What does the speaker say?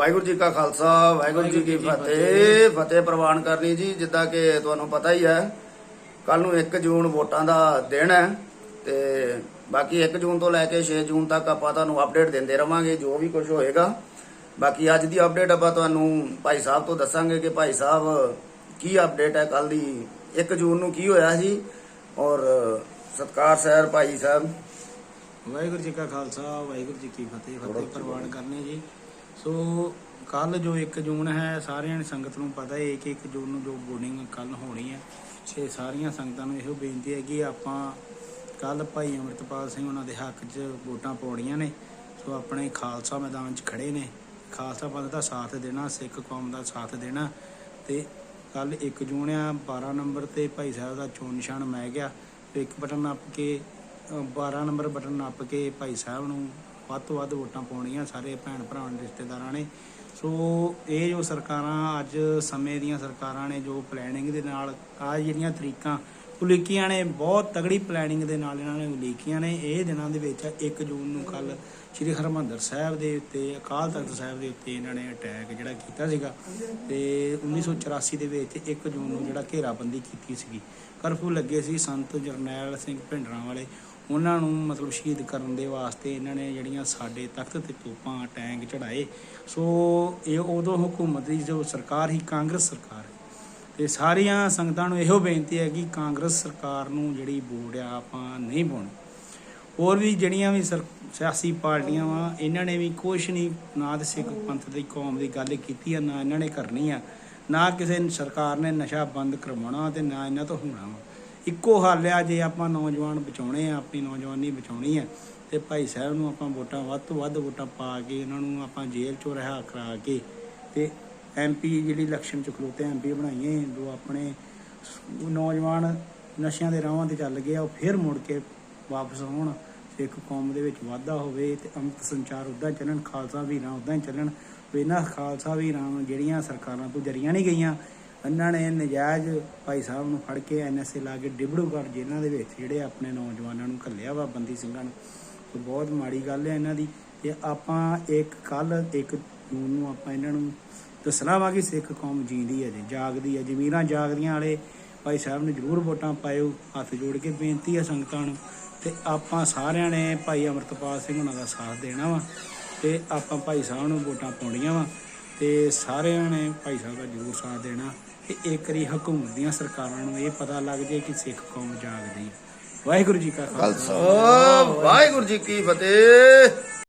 ਵਾਹਿਗੁਰੂ ਜੀ ਕਾ ਖਾਲਸਾ ਵਾਹਿਗੁਰੂ ਜੀ ਕੀ ਫਤਿਹ। ਫਤਿਹ। ਪ੍ਰਵਾਨ ਕਰਨੀ ਜੀ ਜਿੱਦਾਂ ਕਿ ਤੁਹਾਨੂੰ ਪਤਾ ਹੀ ਹੈ ਕੱਲ ਨੂੰ 1 ਜੂਨ ਵੋਟਾਂ ਦਾ ਦਿਨ ਹੈ ਤੇ ਬਾਕੀ 1 ਜੂਨ ਤੋਂ ਲੈ ਕੇ 6 ਜੂਨ ਤੱਕ ਆਪਾਂ ਤੁਹਾਨੂੰ ਅਪਡੇਟ ਦਿੰਦੇ ਰਵਾਂਗੇ ਜੋ ਵੀ ਕੁਝ ਹੋਏਗਾ। ਬਾਕੀ ਅੱਜ ਦੀ ਅਪਡੇਟ ਆਪਾਂ ਤੁਹਾਨੂੰ ਭਾਈ ਸਾਹਿਬ ਤੋਂ ਦੱਸਾਂਗੇ ਕਿ ਭਾਈ ਸਾਹਿਬ ਕੀ ਅਪਡੇਟ ਹੈ ਕੱਲ ਦੀ 1 ਜੂਨ ਨੂੰ ਕੀ ਹੋਇਆ ਸੀ ਔਰ ਸਤਕਾਰ ਸਹਿਰ ਭਾਈ ਸਾਹਿਬ। ਵਾਹਿਗੁਰੂ ਜੀ ਕਾ ਖਾਲਸਾ ਵਾਹਿਗੁਰੂ ਜੀ ਕੀ ਫਤਿਹ। ਫਤਿਹ ਪ੍ਰਵਾਨ ਕਰਨੇ ਜੀ। ਸੋ ਕੱਲ ਜੋ 1 ਜੂਨ ਹੈ ਸਾਰਿਆਂ ਨੇ ਸੰਗਤ ਨੂੰ ਪਤਾ ਹੈ ਕਿ 1 ਜੂਨ ਨੂੰ ਜੋ VOTING ਕੱਲ ਹੋਣੀ ਹੈ। ਛੇ ਸਾਰੀਆਂ ਸੰਗਤਾਂ ਨੂੰ ਇਹੋ ਬੇਨਤੀ ਹੈ ਕਿ ਆਪਾਂ ਕੱਲ ਭਾਈ ਅਮਰਤਪਾਲ ਸਿੰਘ ਉਹਨਾਂ ਦੇ ਹੱਕ 'ਚ ਵੋਟਾਂ ਪਾਉਣੀਆਂ ਨੇ। ਸੋ ਆਪਣੇ ਖਾਲਸਾ ਮੈਦਾਨ 'ਚ ਖੜੇ ਨੇ। ਖਾਲਸਾ ਪੰਥ ਦਾ ਸਾਥ ਦੇਣਾ ਸਿੱਖ ਕੌਮ ਦਾ ਸਾਥ ਦੇਣਾ ਤੇ ਕੱਲ 1 ਜੂਨ ਆ 12 ਨੰਬਰ ਤੇ ਭਾਈ ਸਾਹਿਬ ਦਾ ਚੋਣ ਨਿਸ਼ਾਨ ਮੈਂ ਗਿਆ। ਇੱਕ ਬਟਨ ਨੱਪ ਕੇ ਅ, 12 ਨੰਬਰ ਬਟਨ ਨੱਪ ਕੇ ਭਾਈ ਸਾਹਿਬ ਨੂੰ ਵੱਧ ਤੋਂ ਵੱਧ ਵੋਟਾਂ ਪਾਉਣੀਆਂ ਸਾਰੇ ਭੈਣ ਭਰਾਵਾਂ ਨੇ, ਰਿਸ਼ਤੇਦਾਰਾਂ ਨੇ। ਸੋ ਇਹ ਜੋ ਸਰਕਾਰਾਂ ਅੱਜ ਸਮੇਂ ਦੀਆਂ ਸਰਕਾਰਾਂ ਨੇ ਜੋ ਪਲੈਨਿੰਗ ਦੇ ਨਾਲ ਆ ਜਿਹੜੀਆਂ ਤਰੀਕਾਂ ਉਲੀਕੀਆਂ ਨੇ, ਬਹੁਤ ਤਗੜੀ ਪਲੈਨਿੰਗ ਦੇ ਨਾਲ ਇਹਨਾਂ ਨੇ ਉਲੀਕੀਆਂ ਨੇ। ਇਹ ਦਿਨਾਂ ਦੇ ਵਿੱਚ 1 ਜੂਨ ਨੂੰ ਕੱਲ ਸ੍ਰੀ ਹਰਮੰਦਰ ਸਾਹਿਬ ਦੇ ਉੱਤੇ, ਅਕਾਲ ਤਖਤ ਸਾਹਿਬ ਦੇ ਉੱਤੇ ਇਹਨਾਂ ਨੇ ਅਟੈਕ ਜਿਹੜਾ ਕੀਤਾ ਸੀਗਾ। ਤੇ 1984 ਦੇ ਵਿੱਚ 1 ਜੂਨ ਨੂੰ ਜਿਹੜਾ ਘੇਰਾਬੰਦੀ ਕੀਤੀ ਸੀਗੀ। ਕਰਫਿਊ ਲੱਗੇ ਸੀ ਸੰਤ ਜਰਨੈਲ ਸਿੰਘ ਭਿੰਡਰਾਂ ਵਾਲੇ। ਉਹਨਾਂ ਨੂੰ ਮਤਲਬ ਸ਼ਹੀਦ ਕਰਨ ਦੇ ਵਾਸਤੇ ਇਹਨਾਂ ਨੇ ਜਿਹੜੀਆਂ ਸਾਡੇ ਤਖਤ ਤੇ ਤੋਪਾਂ ਟੈਂਕ ਚੜਾਏ ਸੋ ਇਹ ਉਦੋਂ ਹਕੂਮਤ ਦੀ, ਜੋ ਸਰਕਾਰ ਹੀ ਕਾਂਗਰਸ ਸਰਕਾਰ ਤੇ ਸਾਰੀਆਂ ਸੰਗਤਾਂ ਨੂੰ ਇਹੋ ਬੇਨਤੀ ਹੈ ਕਿ ਕਾਂਗਰਸ ਸਰਕਾਰ ਨੂੰ ਜਿਹੜੀ ਵੋਟ ਆ ਆਪਾਂ ਨਹੀਂ ਪਾਉਣੀ। ਹੋਰ ਵੀ ਜਿਹੜੀਆਂ ਵੀ ਸਰ- ਸਿਆਸੀ ਪਾਰਟੀਆਂ ਵਾ, ਇਹਨਾਂ ਨੇ ਵੀ ਕੁਛ ਨਹੀਂ, ਨਾ ਤੇ ਸਿੱਖ ਪੰਥ ਦੀ ਕੌਮ ਦੀ ਗੱਲ ਕੀਤੀ ਆ, ਨਾ ਇਹਨਾਂ ਨੇ ਕਰਨੀ ਆ। ਨਾ ਕਿਸੇ ਸਰਕਾਰ ਨੇ ਨਸ਼ਾ ਬੰਦ ਕਰਵਾਉਣਾ ਤੇ ਨਾ ਇਹਨਾਂ ਤੋਂ ਹੋਣਾ ਵਾ। ਇੱਕੋ ਹੱਲ ਆ ਜੇ ਆਪਾਂ ਨੌਜਵਾਨ ਬਚਾਉਣੇ ਆ, ਆਪਣੀ ਨੌਜਵਾਨੀ ਬਚਾਉਣੀ ਆ, ਤੇ ਭਾਈ ਸਾਹਿਬ ਨੂੰ ਆਪਾਂ ਵੋਟਾਂ ਵੱਧ ਤੋਂ ਵੱਧ ਵੋਟਾਂ ਪਾ ਕੇ, ਇਹਨਾਂ ਨੂੰ ਆਪਾਂ ਜੇਲ੍ਹ ਚੋਂ ਰਿਹਾ ਕਰਾ ਕੇ ਤੇ ਐਮਪੀ ਜਿਹੜੀ ਇਲੈਕਸ਼ਨ ਚ ਖਲੋਤੇ ਐਮਪੀ ਬਣਾਈਏ ਜੋ ਆਪਣੇ ਨੌਜਵਾਨ ਨਸ਼ਿਆਂ ਦੇ ਰਾਹਾਂ ਤੇ ਚੱਲ ਗਏ ਆ, ਉਹ ਫਿਰ ਮੁੜ ਕੇ ਵਾਪਸ ਆਉਣ ਸਿੱਖ ਕੌਮ ਦੇ ਵਿੱਚ ਵਾਧਾ ਹੋਵੇ ਤੇ ਅੰਮ੍ਰਿਤ ਸੰਚਾਰ ਉਦਾਂ ਚੱਲਣ, ਖਾਲਸਾ ਵੀਰਾਂ ਉਦਾਂ ਹੀ ਚੱਲਣ। ਇਹਨਾਂ ਖਾਲਸਾ ਵੀਰਾਂ ਨੂੰ ਜਿਹੜੀਆਂ ਸਰਕਾਰਾਂ ਤੋਂ ਜਰੀਆਂ ਨਹੀਂ ਗਈਆਂ, ਇਹਨਾਂ ਨੇ ਨਜਾਇਜ਼ ਭਾਈ ਸਾਹਿਬ ਨੂੰ ਫੜ ਕੇ ਐਨਐਸਏ ਲਾ ਕੇ ਡਿਬੜੂਗੜ੍ਹ ਜੇਲ੍ਹਾਂ ਦੇ ਵਿੱਚ ਜਿਹੜੇ ਆਪਣੇ ਨੌਜਵਾਨਾਂ ਨੂੰ ਘੱਲਿਆ ਵਾ ਬੰਦੀ ਸਿੰਘਾਂ ਨੂੰ। ਤੇ ਬਹੁਤ ਮਾੜੀ ਗੱਲ ਹੈ ਇਹਨਾਂ ਦੀ। ਤੇ ਆਪਾਂ ਇੱਕ ਕੱਲ ਇੱਕ ਜੂਨ ਨੂੰ ਆਪਾਂ ਇਹਨਾਂ ਨੂੰ ਦੱਸਣਾ ਵਾ ਕਿ ਸਿੱਖ ਕੌਮ ਜੀਂਦੀ ਹੈ ਜੀ, ਜਾਗਦੀ ਹੈ ਜ਼ਮੀਰਾਂ ਜਾਗਦੀਆਂ ਵਾਲੇ ਭਾਈ ਸਾਹਿਬ ਨੂੰ ਜ਼ਰੂਰ ਵੋਟਾਂ ਪਾਇਓ, ਹੱਥ ਜੋੜ ਕੇ ਬੇਨਤੀ ਹੈ ਸੰਗਤਾਂ ਨੂੰ। ਤੇ ਆਪਾਂ ਸਾਰਿਆਂ ਨੇ ਭਾਈ ਅਮਰਤਪਾਲ ਸਿੰਘ ਉਹਨਾਂ ਦਾ ਸਾਥ ਦੇਣਾ ਵਾ ਤੇ ਆਪਾਂ ਭਾਈ ਸਾਹਿਬ ਨੂੰ ਵੋਟਾਂ ਪਾਉਣੀਆਂ ਵਾ ਤੇ ਸਾਰਿਆਂ ਨੇ ਭਾਈ ਸਾਹਿਬ ਦਾ ਜ਼ਰੂਰ ਸਾਥ ਦੇਣਾ। ਤੇ ਇੱਕ ਵਾਰੀ ਹਕੂਮਤ ਦੀਆਂ ਸਰਕਾਰਾਂ ਨੂੰ ਇਹ ਪਤਾ ਲੱਗ ਜੇ ਕਿ ਸਿੱਖ ਕੌਮ ਜਾਗਦੀ ਹੈ ਵਾਹਿਗੁਰੂ ਜੀ ਕਾ ਖਾਲਸਾ ਖਾਲਸਾ। ਵਾਹਿਗੁਰੂ ਜੀ ਕੀ ਫਤਿਹ।